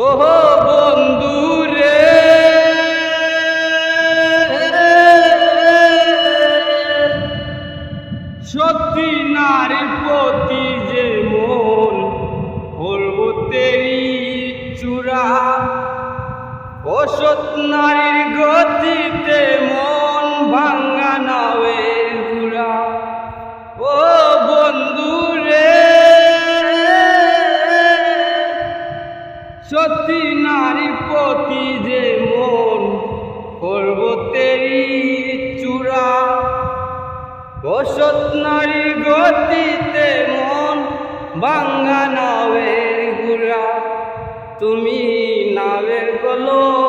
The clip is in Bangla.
ওহো বন্ধু রে সত্যি নারীর প্রতি যে মন হলবো তেরি চূড়া। অসৎ নারীর গতিতে মন ভাঙ্গা নাওয়ের গুড়া। ও বন্ধু সত্যি নারীর প্রতি যে মন করব তেরি চূড়া। বসত নারীর গতিতে মন ভাঙ্গা নাবের গুড়া। তুমি নাবের গলই